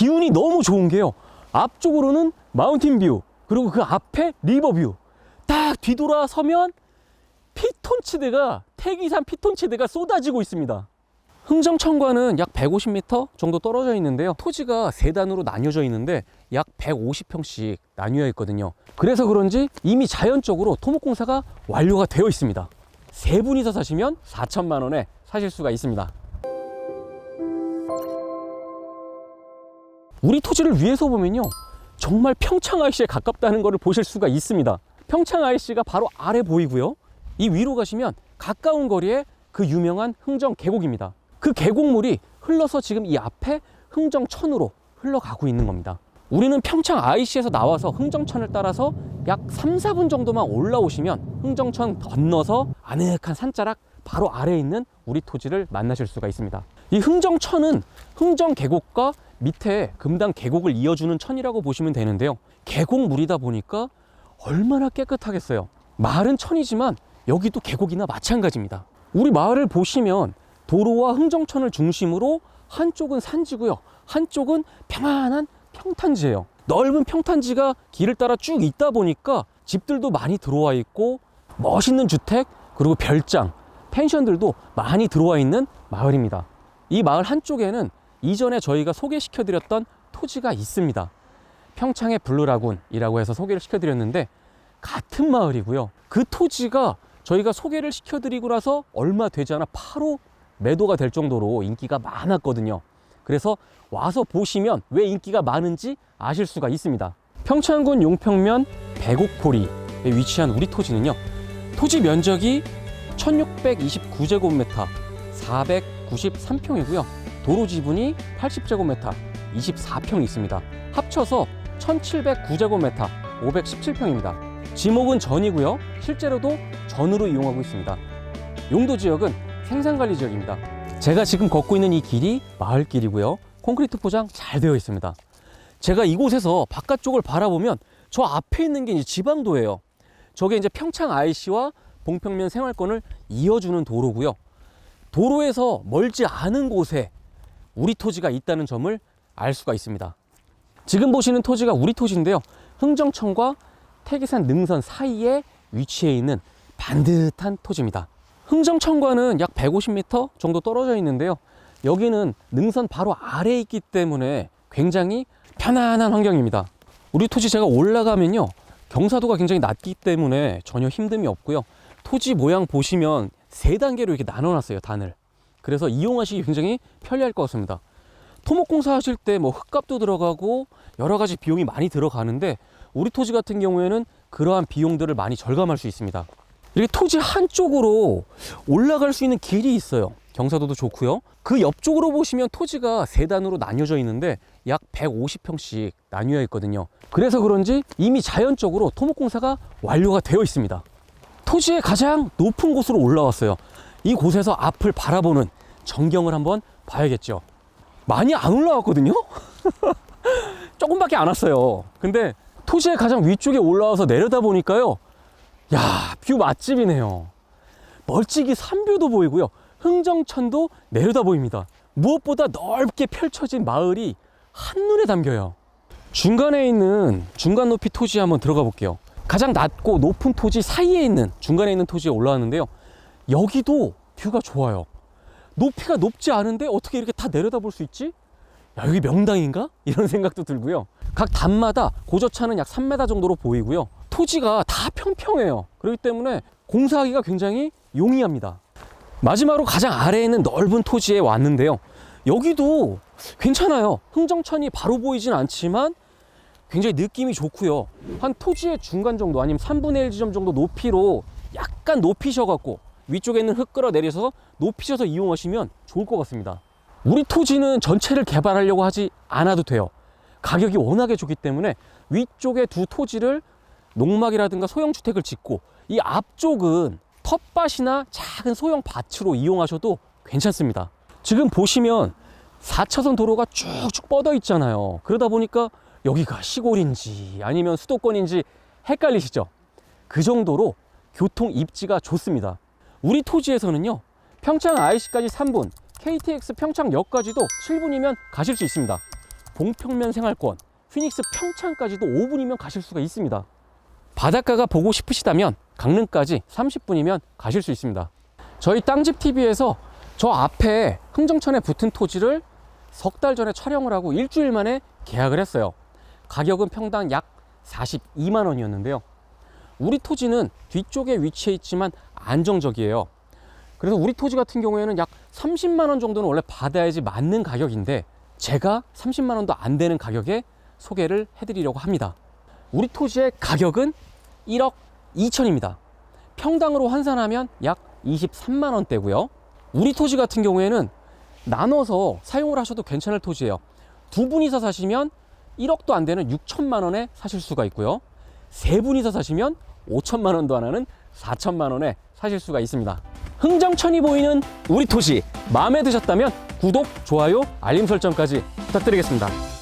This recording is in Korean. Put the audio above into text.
기운이 너무 좋은 게요. 앞쪽으로는 마운틴 뷰, 그리고 그 앞에 리버 뷰. 딱 뒤돌아서면 피톤치드가 태기산 피톤치드가 쏟아지고 있습니다. 흥정천과는 약 150m 정도 떨어져 있는데요. 토지가 세 단으로 나뉘어져 있는데 약 150평씩 나뉘어 있거든요. 그래서 그런지 이미 자연적으로 토목공사가 완료가 되어 있습니다. 세 분이서 사시면 4천만 원에 사실 수가 있습니다. 우리 토지를 위해서 보면요. 정말 평창 IC에 가깝다는 것을 보실 수가 있습니다. 평창 IC가 바로 아래 보이고요. 이 위로 가시면 가까운 거리에 그 유명한 흥정 계곡입니다. 그 계곡물이 흘러서 지금 이 앞에 흥정천으로 흘러가고 있는 겁니다. 우리는 평창 IC에서 나와서 흥정천을 따라서 약 3, 4분 정도만 올라오시면 흥정천 건너서 아늑한 산자락 바로 아래에 있는 우리 토지를 만나실 수가 있습니다. 이 흥정천은 흥정 계곡과 밑에 금당 계곡을 이어주는 천이라고 보시면 되는데요. 계곡물이다 보니까 얼마나 깨끗하겠어요. 마을은 천이지만 여기도 계곡이나 마찬가지입니다. 우리 마을을 보시면 도로와 흥정천을 중심으로 한쪽은 산지고요. 한쪽은 평안한 평탄지예요. 넓은 평탄지가 길을 따라 쭉 있다 보니까 집들도 많이 들어와 있고 멋있는 주택 그리고 별장, 펜션들도 많이 들어와 있는 마을입니다. 이 마을 한쪽에는 이전에 저희가 소개시켜 드렸던 토지가 있습니다. 평창의 블루라군이라고 해서 소개를 시켜드렸는데 같은 마을이고요. 그 토지가 저희가 소개를 시켜드리고 나서 얼마 되지 않아 바로 매도가 될 정도로 인기가 많았거든요. 그래서 와서 보시면 왜 인기가 많은지 아실 수가 있습니다. 평창군 용평면 배곡포리에 위치한 우리 토지는요. 토지 면적이 1629제곱미터 493평이고요. 도로 지분이 80제곱미터 24평이 있습니다. 합쳐서 1709제곱미터 517평입니다. 지목은 전이고요. 실제로도 전으로 이용하고 있습니다. 용도 지역은 생산관리 지역입니다. 제가 지금 걷고 있는 이 길이 마을길이고요. 콘크리트 포장 잘 되어 있습니다. 제가 이곳에서 바깥쪽을 바라보면 저 앞에 있는 게 이제 지방도예요. 저게 이제 평창 IC와 봉평면 생활권을 이어주는 도로고요. 도로에서 멀지 않은 곳에 우리 토지가 있다는 점을 알 수가 있습니다. 지금 보시는 토지가 우리 토지인데요. 흥정천과 태계산 능선 사이에 위치해 있는 반듯한 토지입니다. 흥정천과는 약 150m 정도 떨어져 있는데요. 여기는 능선 바로 아래에 있기 때문에 굉장히 편안한 환경입니다. 우리 토지 제가 올라가면요. 경사도가 굉장히 낮기 때문에 전혀 힘듦이 없고요. 토지 모양 보시면 세 단계로 이렇게 나눠놨어요, 단을. 그래서 이용하시기 굉장히 편리할 것 같습니다. 토목공사 하실 때 뭐 흙값도 들어가고 여러 가지 비용이 많이 들어가는데 우리 토지 같은 경우에는 그러한 비용들을 많이 절감할 수 있습니다. 이렇게 토지 한쪽으로 올라갈 수 있는 길이 있어요. 경사도도 좋고요. 그 옆쪽으로 보시면 토지가 세 단으로 나뉘어져 있는데 약 150평씩 나뉘어 있거든요. 그래서 그런지 이미 자연적으로 토목공사가 완료가 되어 있습니다. 토지의 가장 높은 곳으로 올라왔어요. 이 곳에서 앞을 바라보는 전경을 한번 봐야겠죠. 많이 안 올라왔거든요. 조금밖에 안 왔어요. 근데 토지의 가장 위쪽에 올라와서 내려다 보니까요. 야, 뷰 맛집이네요. 멀찍이 산뷰도 보이고요. 흥정천도 내려다 보입니다. 무엇보다 넓게 펼쳐진 마을이 한눈에 담겨요. 중간에 있는 중간 높이 토지에 한번 들어가 볼게요. 가장 낮고 높은 토지 사이에 있는 중간에 있는 토지에 올라왔는데요. 여기도 뷰가 좋아요. 높이가 높지 않은데 어떻게 이렇게 다 내려다 볼 수 있지? 야, 여기 명당인가? 이런 생각도 들고요. 각 단마다 고저차는 약 3m 정도로 보이고요. 토지가 다 평평해요. 그렇기 때문에 공사하기가 굉장히 용이합니다. 마지막으로 가장 아래에 있는 넓은 토지에 왔는데요. 여기도 괜찮아요. 흥정천이 바로 보이진 않지만 굉장히 느낌이 좋고요. 한 토지의 중간 정도 아니면 3분의 1 지점 정도 높이로 약간 높이셔갖고 위쪽에 있는 흙 끌어내려서 높이셔서 이용하시면 좋을 것 같습니다. 우리 토지는 전체를 개발하려고 하지 않아도 돼요. 가격이 워낙에 좋기 때문에 위쪽에 두 토지를 농막이라든가 소형 주택을 짓고 이 앞쪽은 텃밭이나 작은 소형 밭으로 이용하셔도 괜찮습니다. 지금 보시면 4차선 도로가 쭉쭉 뻗어 있잖아요. 그러다 보니까 여기가 시골인지 아니면 수도권인지 헷갈리시죠? 그 정도로 교통 입지가 좋습니다. 우리 토지에서는요, 평창 IC까지 3분, KTX 평창역까지도 7분이면 가실 수 있습니다. 동평면 생활권, 피닉스 평창까지도 5분이면 가실 수가 있습니다. 바닷가가 보고 싶으시다면 강릉까지 30분이면 가실 수 있습니다. 저희 땅집 TV에서 저 앞에 흥정천에 붙은 토지를 석 달 전에 촬영을 하고 일주일 만에 계약을 했어요. 가격은 평당 약 42만 원이었는데요. 우리 토지는 뒤쪽에 위치해 있지만 안정적이에요. 그래서 우리 토지 같은 경우에는 약 30만 원 정도는 원래 받아야지 맞는 가격인데 제가 30만 원도 안 되는 가격에 소개를 해드리려고 합니다. 우리 토지의 가격은 1억 2천입니다. 평당으로 환산하면 약 23만 원대고요. 우리 토지 같은 경우에는 나눠서 사용을 하셔도 괜찮을 토지예요. 두 분이서 사시면 1억도 안 되는 6천만 원에 사실 수가 있고요. 세 분이서 사시면 5천만 원도 안 하는 4천만 원에 사실 수가 있습니다. 흥정천이 보이는 우리 토지 마음에 드셨다면 구독, 좋아요, 알림 설정까지 부탁드리겠습니다.